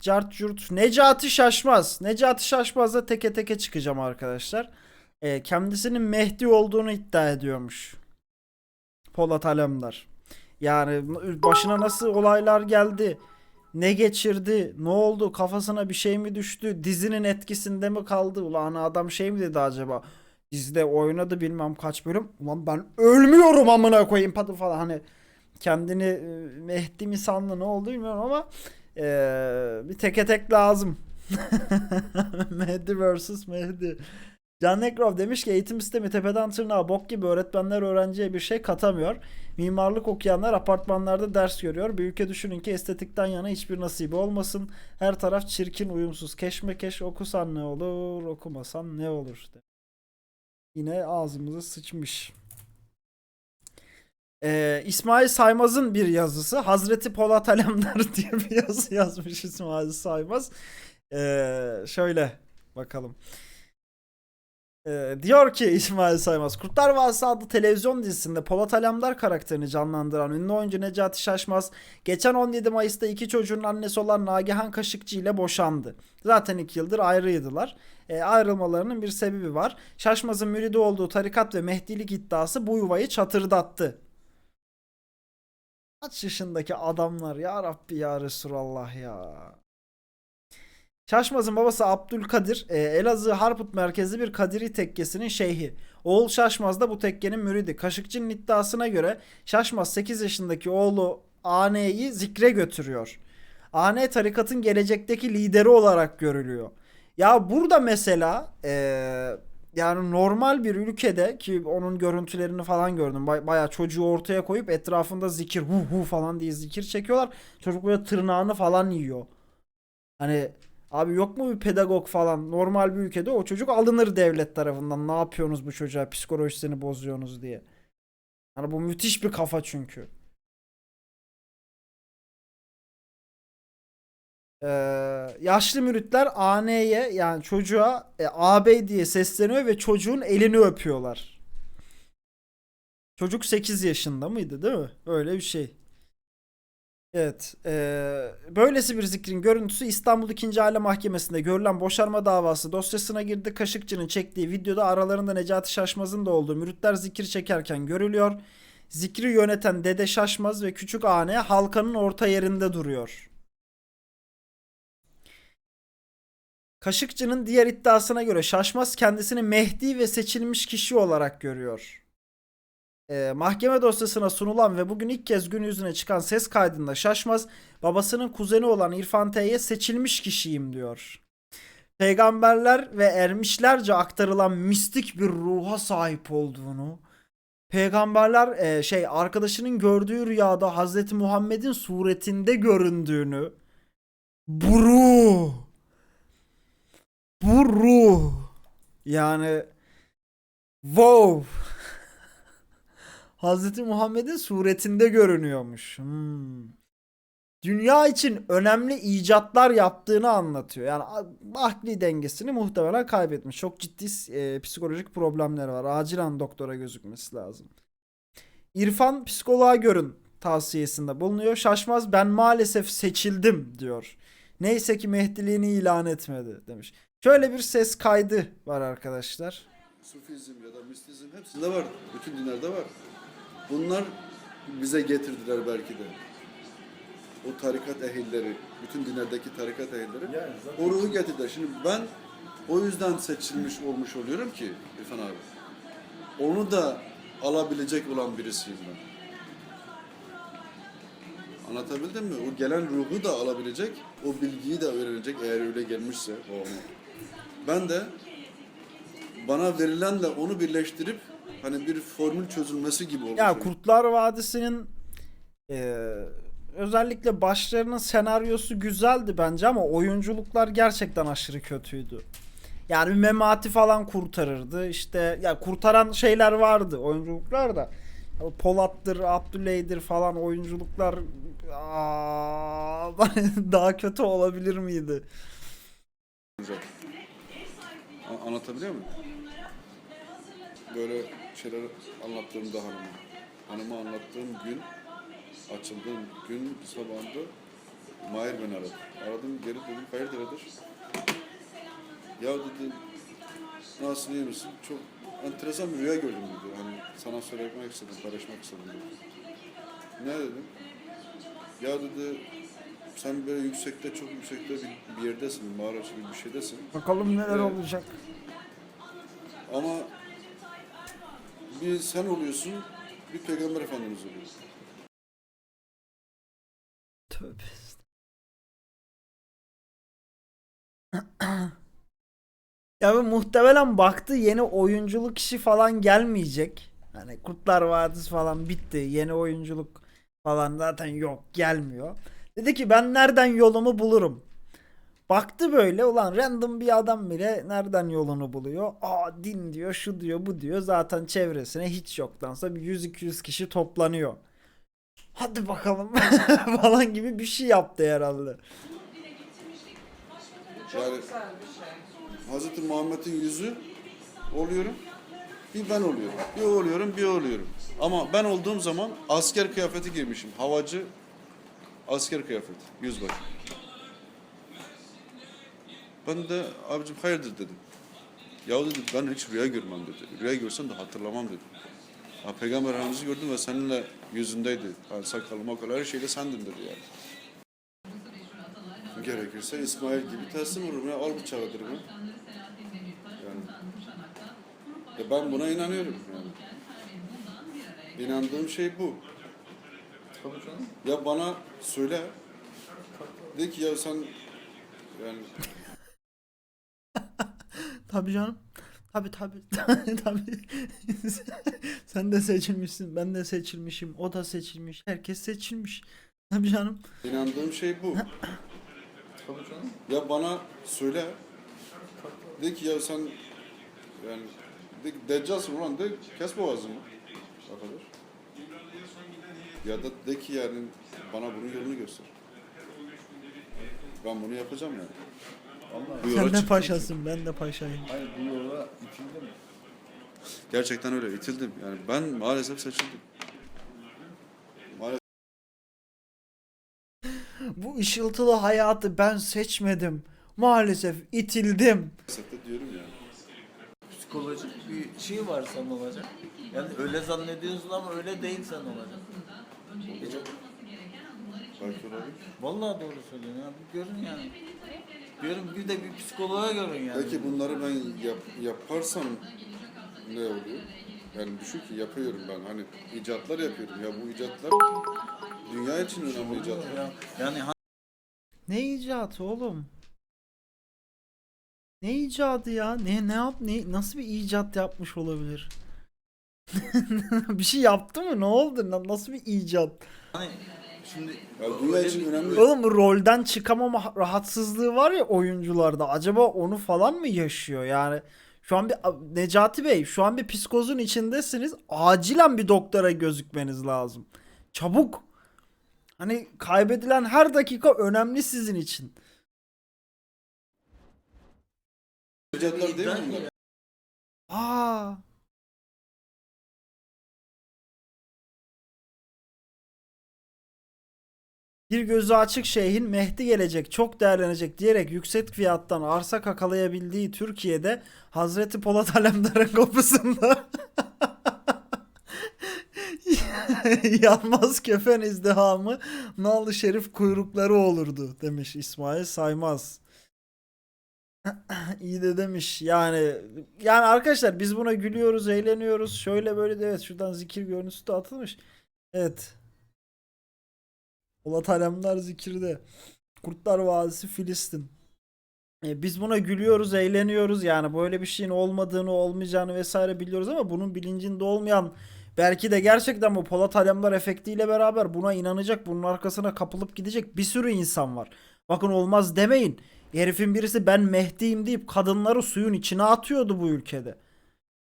Cart curt. Necati Şaşmaz. Necati Şaşmaz'la teke teke çıkacağım arkadaşlar. Ee, kendisinin Mehdi olduğunu iddia ediyormuş. Polat Alemdar. Yani başına nasıl olaylar geldi? Ne geçirdi? Ne oldu? Kafasına bir şey mi düştü? Dizinin etkisinde mi kaldı? Ulan adam şey mi dedi acaba? Dizide oynadı bilmem kaç bölüm. Ulan ben ölmüyorum amına koyayım falan hani kendini e, Mehdi mi sandı ne oldu bilmiyorum ama e, bir teke tek lazım. Mehdi vs Mehdi. Can Nekrov demiş ki eğitim sistemi tepeden tırnağa bok gibi öğretmenler öğrenciye bir şey katamıyor. Mimarlık okuyanlar apartmanlarda ders görüyor. Bir ülke düşünün ki estetikten yana hiçbir nasibi olmasın. Her taraf çirkin, uyumsuz. Keşmekeş okusan ne olur, okumasan ne olur. Yine ağzımıza sıçmış. Ee, İsmail Saymaz'ın bir yazısı. Hazreti Polat Alemdar diye bir yazı yazmış İsmail Saymaz. Ee, şöyle bakalım. Ee, diyor ki İsmail Saymaz, Kurtlar Vadisi adlı televizyon dizisinde Polat Alemdar karakterini canlandıran ünlü oyuncu Necati Şaşmaz, geçen 17 Mayıs'ta iki çocuğun annesi olan Nagihan Kaşıkçı ile boşandı. Zaten iki yıldır ayrıydılar. E, ayrılmalarının bir sebebi var. Şaşmaz'ın müridi olduğu tarikat ve mehdilik iddiası bu yuvayı çatırdattı. Kaç yaşındaki adamlar ya Rabbi ya Resulallah ya. Şaşmaz'ın babası Abdülkadir, e, Elazığ Harput merkezli bir Kadiri tekkesinin şeyhi. Oğul Şaşmaz da bu tekkenin müridi. Kaşıkçı'nın iddiasına göre Şaşmaz 8 yaşındaki oğlu Ane'yi zikre götürüyor. Ane tarikatın gelecekteki lideri olarak görülüyor. Ya burada mesela e, yani normal bir ülkede ki onun görüntülerini falan gördüm. Bay- bayağı çocuğu ortaya koyup etrafında zikir hu hu falan diye zikir çekiyorlar. Çocuk böyle tırnağını falan yiyor. Hani Abi yok mu bir pedagog falan normal bir ülkede o çocuk alınır devlet tarafından. Ne yapıyorsunuz bu çocuğa psikolojisini bozuyorsunuz diye. Hani bu müthiş bir kafa çünkü. Ee, yaşlı müritler aneye yani çocuğa e, ağabey diye sesleniyor ve çocuğun elini öpüyorlar. Çocuk 8 yaşında mıydı değil mi? Öyle bir şey. Evet. eee, böylesi bir zikrin görüntüsü İstanbul 2. Aile Mahkemesi'nde görülen boşanma davası dosyasına girdi. Kaşıkçı'nın çektiği videoda aralarında Necati Şaşmaz'ın da olduğu müritler zikir çekerken görülüyor. Zikri yöneten Dede Şaşmaz ve Küçük Ane halkanın orta yerinde duruyor. Kaşıkçı'nın diğer iddiasına göre Şaşmaz kendisini Mehdi ve seçilmiş kişi olarak görüyor. Ee, mahkeme dosyasına sunulan ve bugün ilk kez gün yüzüne çıkan ses kaydında Şaşmaz babasının kuzeni olan İrfan T'ye seçilmiş kişiyim diyor. Peygamberler ve ermişlerce aktarılan mistik bir ruha sahip olduğunu, peygamberler e, şey arkadaşının gördüğü rüyada Hazreti Muhammed'in suretinde göründüğünü, bu ruh, bu ruh yani wow Hazreti Muhammed'in suretinde görünüyormuş. Hmm. Dünya için önemli icatlar yaptığını anlatıyor. Yani akli dengesini muhtemelen kaybetmiş. Çok ciddi e, psikolojik problemler var. Acilen doktora gözükmesi lazım. İrfan psikoloğa görün tavsiyesinde bulunuyor. Şaşmaz ben maalesef seçildim diyor. Neyse ki Mehdiliğini ilan etmedi demiş. Şöyle bir ses kaydı var arkadaşlar. Sufizm ya da mistizm hepsinde var. Bütün dinlerde var. Bunlar bize getirdiler belki de. O tarikat ehilleri, bütün dinlerdeki tarikat ehilleri o ruhu getirdiler. Şimdi ben o yüzden seçilmiş olmuş oluyorum ki İrfan abi. Onu da alabilecek olan birisiyim ben. Anlatabildim mi? O gelen ruhu da alabilecek, o bilgiyi de öğrenecek eğer öyle gelmişse o. Ben de bana verilenle onu birleştirip hani bir formül çözülmesi gibi olmuş. Ya. Kurtlar Vadisi'nin eee, özellikle başlarının senaryosu güzeldi bence ama oyunculuklar gerçekten aşırı kötüydü. Yani Memati falan kurtarırdı. İşte ya kurtaran şeyler vardı oyunculuklar da. Polat'tır, Abdüley'dir falan oyunculuklar aa, daha kötü olabilir miydi? A- Anlatabiliyor muyum? Böyle şeyler anlattığımda hanıma. Hanıma anlattığım gün, açıldığım gün sabahında Mahir beni aradı. Aradım geri dedim hayırdır Kadir? Ya dedi nasılsın iyi misin? Çok enteresan bir rüya gördüm dedi. Hani sana söylemek istedim, paylaşmak istedim dedi. Ne dedim? Ya dedi sen böyle yüksekte, çok yüksekte bir, bir yerdesin, bir mağara gibi bir şeydesin. Bakalım neler Evet. olacak. Ama bir sen oluyorsun, bir peygamber efendimiz oluyor. Tövbe. ya bu muhtemelen baktı yeni oyunculuk işi falan gelmeyecek. Hani Kurtlar Vadisi falan bitti. Yeni oyunculuk falan zaten yok gelmiyor. Dedi ki ben nereden yolumu bulurum. Baktı böyle ulan random bir adam bile nereden yolunu buluyor. Aa din diyor şu diyor bu diyor. Zaten çevresine hiç yoktansa bir 100-200 kişi toplanıyor. Hadi bakalım falan gibi bir şey yaptı herhalde. Yani Hz. Muhammed'in yüzü oluyorum, bir ben oluyorum. Bir oluyorum, bir oluyorum. Ama ben olduğum zaman asker kıyafeti giymişim. Havacı asker kıyafeti, yüzbaşı. Ben de abicim hayırdır dedim. Ya dedi ben hiç rüya görmem dedi. Rüya görsem de hatırlamam dedi. Ha, Peygamber Efendimiz'i gördüm ve seninle yüzündeydi. Yani sakalı makalı her şeyle sendin dedi yani. Gerekirse İsmail gibi teslim olurum ya. Al bıçağı derim ya. Yani. Ya ben buna inanıyorum yani. İnandığım şey bu. Tabii canım. Ya bana söyle. De ki ya sen yani Tabii canım. Tabii tabii. tabii. Sen de seçilmişsin. Ben de seçilmişim. O da seçilmiş. Herkes seçilmiş. Tabii canım. inandığım şey bu. Tabii canım. Ya bana söyle. De ki ya sen yani de, deccalsın ulan de kes boğazını. Arkadaş. Ya da de ki yani bana bunun yolunu göster. Ben bunu yapacağım yani. Bu yola Sen de çıktım paşasın. Ben de paşayım. Hayır bu yola itildim. Gerçekten öyle itildim. Yani ben maalesef seçildim. Maalesef Bu ışıltılı hayatı ben seçmedim. Maalesef itildim. de diyorum yani. Psikolojik bir şey var sen olacak. Yani öyle zannediyorsun ama öyle değil sen olacak. Vallahi doğru söylüyorsun ya. Görün yani. Diyorum bir de bir psikoloğa görün yani. Peki bunları ben yap, yaparsam ne oluyor? Yani düşün ki yapıyorum ben. Hani icatlar yapıyorum. Ya bu icatlar dünya için önemli icatlar. Ya, yani Ne icadı oğlum? Ne icadı ya? Ne ne yap ne nasıl bir icat yapmış olabilir? bir şey yaptı mı? Ne oldu? Na- Nasıl bir icat? hani şimdi Ya dünya için önemli. Oğlum rolden çıkamama rahatsızlığı var ya oyuncularda. Acaba onu falan mı yaşıyor? Yani şu an bir Necati Bey şu an bir psikozun içindesiniz. Acilen bir doktora gözükmeniz lazım. Çabuk. Hani kaybedilen her dakika önemli sizin için. İcatlar değil mi bunlar? Aa. Bir gözü açık şeyhin Mehdi gelecek, çok değerlenecek diyerek yüksek fiyattan arsa kakalayabildiği Türkiye'de Hazreti Polat Alemdar'ın kapısında yanmaz kefen izdihamı nal şerif kuyrukları olurdu demiş İsmail Saymaz. İyi de demiş yani yani arkadaşlar biz buna gülüyoruz eğleniyoruz şöyle böyle de evet şuradan zikir görüntüsü de atılmış evet Polat Alemdar zikirde Kurtlar Vadisi Filistin E, biz buna gülüyoruz eğleniyoruz yani böyle bir şeyin olmadığını olmayacağını vesaire biliyoruz ama bunun bilincinde olmayan belki de gerçekten bu Polat Alemdar efektiyle beraber buna inanacak bunun arkasına kapılıp gidecek bir sürü insan var bakın olmaz demeyin Herifin birisi ben Mehdi'yim deyip kadınları suyun içine atıyordu bu ülkede.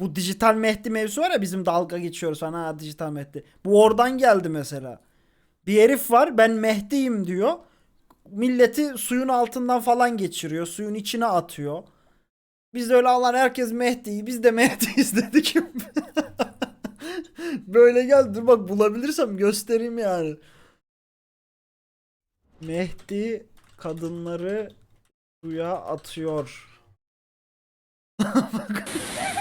Bu dijital Mehdi mevzusu var ya bizim dalga geçiyoruz ha dijital Mehdi. Bu oradan geldi mesela. Bir herif var ben Mehdi'yim diyor. Milleti suyun altından falan geçiriyor. Suyun içine atıyor. Biz de öyle alan herkes Mehdi. Biz de Mehdi'yiz dedik. Böyle geldi. Dur bak bulabilirsem göstereyim yani. Mehdi kadınları suya atıyor.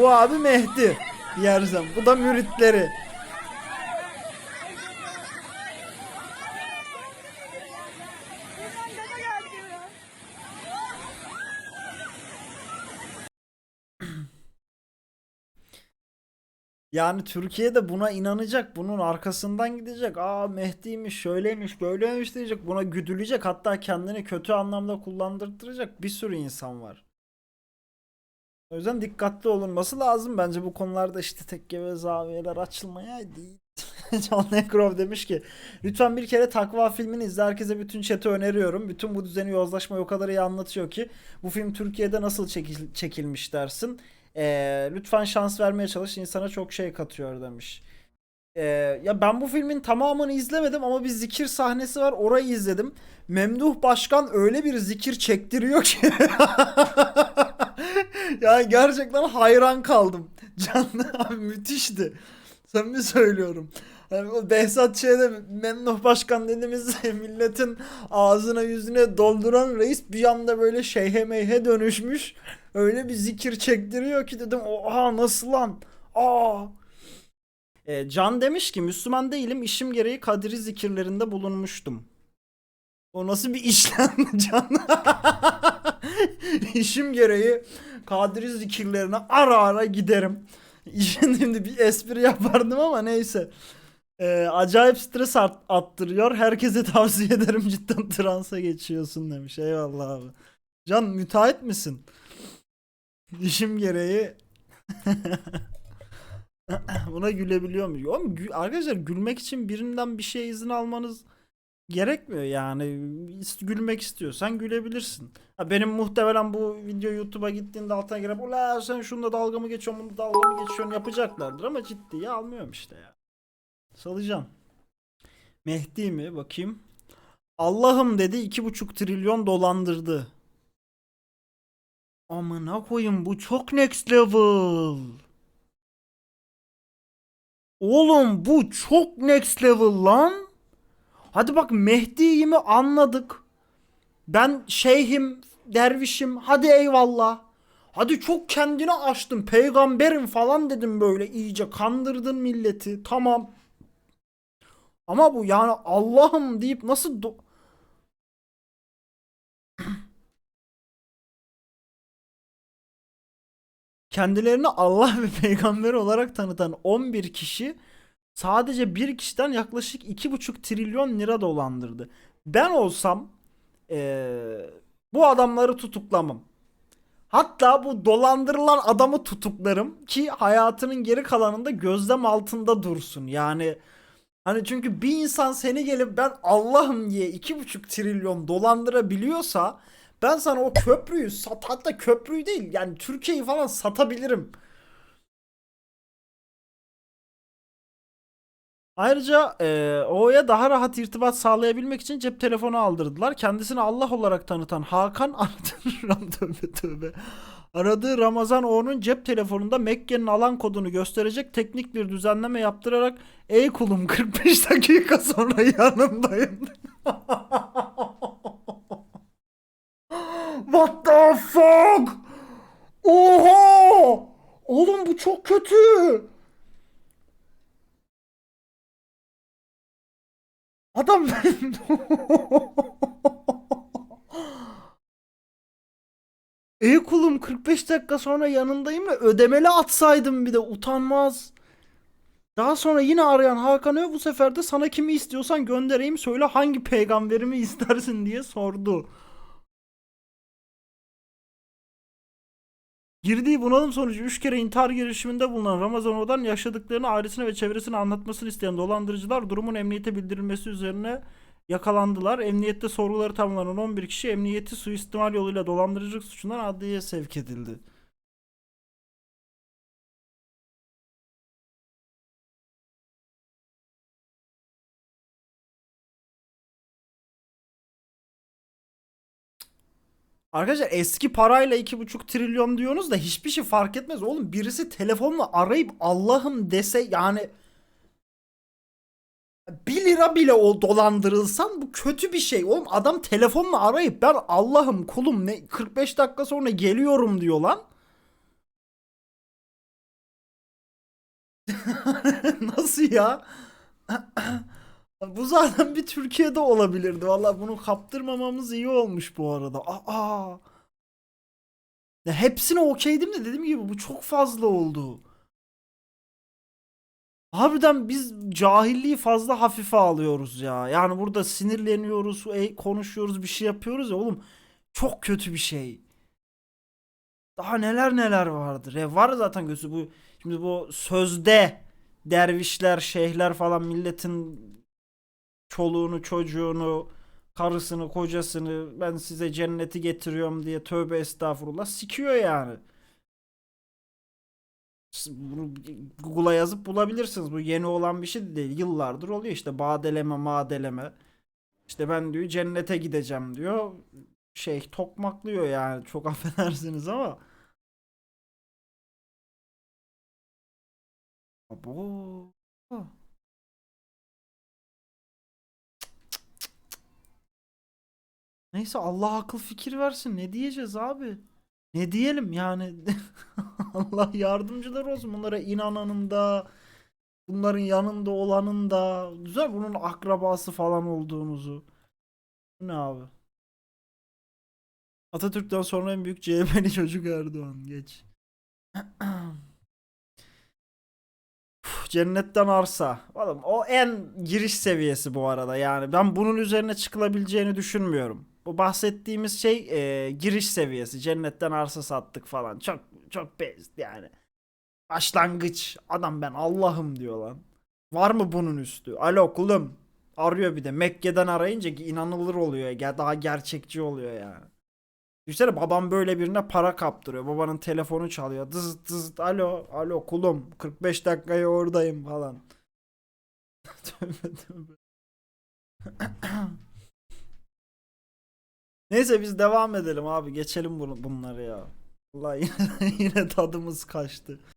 Bu abi Mehdi. Yerzem. Bu da müritleri. Yani Türkiye'de buna inanacak, bunun arkasından gidecek. Aa Mehdi'ymiş, şöyleymiş, böyleymiş diyecek. Buna güdülecek. Hatta kendini kötü anlamda kullandırtacak bir sürü insan var. O yüzden dikkatli olunması lazım. Bence bu konularda işte tekke ve zaviyeler açılmaya değil. John Necrov demiş ki lütfen bir kere Takva filmini izle. Herkese bütün chat'i öneriyorum. Bütün bu düzeni yozlaşmayı o kadar iyi anlatıyor ki bu film Türkiye'de nasıl çekil- çekilmiş dersin. Ee, lütfen şans vermeye çalış. insana çok şey katıyor demiş. Ee, ya ben bu filmin tamamını izlemedim ama bir zikir sahnesi var. Orayı izledim. Memduh Başkan öyle bir zikir çektiriyor ki. yani gerçekten hayran kaldım. Canlı abi müthişti. Samimi söylüyorum. Yani Behzat Ç'de Memduh Başkan dediğimiz milletin ağzına yüzüne dolduran reis bir anda böyle şeyhe meyhe dönüşmüş. Öyle bir zikir çektiriyor ki dedim oha nasıl lan? Aa. E, Can demiş ki Müslüman değilim işim gereği kadri zikirlerinde bulunmuştum. O nasıl bir işlem Can? işim gereği kadri zikirlerine ara ara giderim. Şimdi bir espri yapardım ama neyse. Ee, acayip stres art- attırıyor. Herkese tavsiye ederim cidden transa geçiyorsun demiş. Eyvallah abi. Can müteahhit misin? İşim gereği buna gülebiliyor muyum? Oğlum, gü- arkadaşlar gülmek için birinden bir şey izin almanız gerekmiyor yani. Gülmek istiyorsan gülebilirsin. Ha, benim muhtemelen bu video YouTube'a gittiğinde altına girip ula sen şunda dalga mı geçiyorsun bunu dalga mı geçiyorsun yapacaklardır ama ciddiye almıyorum işte ya. Salacağım. Mehdi mi? Bakayım. Allah'ım dedi iki buçuk trilyon dolandırdı. Amına koyayım bu çok next level. Oğlum bu çok next level lan. Hadi bak Mehdi'yi mi anladık. Ben şeyhim, dervişim. Hadi eyvallah. Hadi çok kendini açtın. Peygamberim falan dedim böyle iyice kandırdın milleti. Tamam. Ama bu yani Allah'ım deyip nasıl do- kendilerini Allah ve peygamber olarak tanıtan 11 kişi sadece bir kişiden yaklaşık 2,5 trilyon lira dolandırdı. Ben olsam eee, bu adamları tutuklamam. Hatta bu dolandırılan adamı tutuklarım ki hayatının geri kalanında gözlem altında dursun. Yani hani çünkü bir insan seni gelip ben Allah'ım diye 2,5 trilyon dolandırabiliyorsa ben sana o köprüyü sat hatta köprüyü değil yani Türkiye'yi falan satabilirim. Ayrıca eee O'ya daha rahat irtibat sağlayabilmek için cep telefonu aldırdılar. Kendisini Allah olarak tanıtan Hakan Ram- tövbe tövbe. aradığı Ramazan O'nun cep telefonunda Mekke'nin alan kodunu gösterecek teknik bir düzenleme yaptırarak Ey kulum 45 dakika sonra yanındayım. What the fuck? Oha! Oğlum bu çok kötü. Adam Ey kulum 45 dakika sonra yanındayım da ödemeli atsaydım bir de utanmaz. Daha sonra yine arayan Hakan Ö bu sefer de sana kimi istiyorsan göndereyim söyle hangi peygamberimi istersin diye sordu. Girdiği bunalım sonucu 3 kere intihar girişiminde bulunan Ramazan O'dan yaşadıklarını ailesine ve çevresine anlatmasını isteyen dolandırıcılar durumun emniyete bildirilmesi üzerine yakalandılar. Emniyette sorguları tamamlanan 11 kişi emniyeti suistimal yoluyla dolandırıcılık suçundan adliyeye sevk edildi. Arkadaşlar eski parayla 2,5 trilyon diyorsunuz da hiçbir şey fark etmez. Oğlum birisi telefonla arayıp Allah'ım dese yani 1 lira bile o dolandırılsan bu kötü bir şey. Oğlum adam telefonla arayıp ben Allah'ım kulum ne 45 dakika sonra geliyorum diyor lan. Nasıl ya? bu zaten bir Türkiye'de olabilirdi. Valla bunu kaptırmamamız iyi olmuş bu arada. Aa. Ya hepsine okeydim de dediğim gibi bu çok fazla oldu. Harbiden biz cahilliği fazla hafife alıyoruz ya. Yani burada sinirleniyoruz, e, konuşuyoruz, bir şey yapıyoruz ya oğlum. Çok kötü bir şey. Daha neler neler vardır. E var zaten gözü bu. Şimdi bu sözde dervişler, şeyhler falan milletin çoluğunu, çocuğunu, karısını, kocasını ben size cenneti getiriyorum diye tövbe estağfurullah sikiyor yani. Bunu Google'a yazıp bulabilirsiniz. Bu yeni olan bir şey değil. Yıllardır oluyor işte badeleme madeleme. İşte ben diyor cennete gideceğim diyor. Şey tokmaklıyor yani çok affedersiniz ama. Abo. Neyse Allah akıl fikir versin. Ne diyeceğiz abi? Ne diyelim yani? Allah yardımcılar olsun bunlara inananın da bunların yanında olanın da güzel bunun akrabası falan olduğunuzu. Ne abi? Atatürk'ten sonra en büyük CHP'li çocuk Erdoğan. Geç. Cennetten arsa. Oğlum o en giriş seviyesi bu arada. Yani ben bunun üzerine çıkılabileceğini düşünmüyorum. Bu bahsettiğimiz şey e, giriş seviyesi. Cennetten arsa sattık falan. Çok çok best yani. Başlangıç. Adam ben Allah'ım diyor lan. Var mı bunun üstü? Alo kulum. Arıyor bir de. Mekke'den arayınca inanılır oluyor. Ya daha gerçekçi oluyor yani. Düşünsene babam böyle birine para kaptırıyor. Babanın telefonu çalıyor. Dız dız alo alo kulum 45 dakikaya oradayım falan. tövbe tövbe. Neyse biz devam edelim abi. Geçelim bunları ya. Vallahi yine, yine tadımız kaçtı.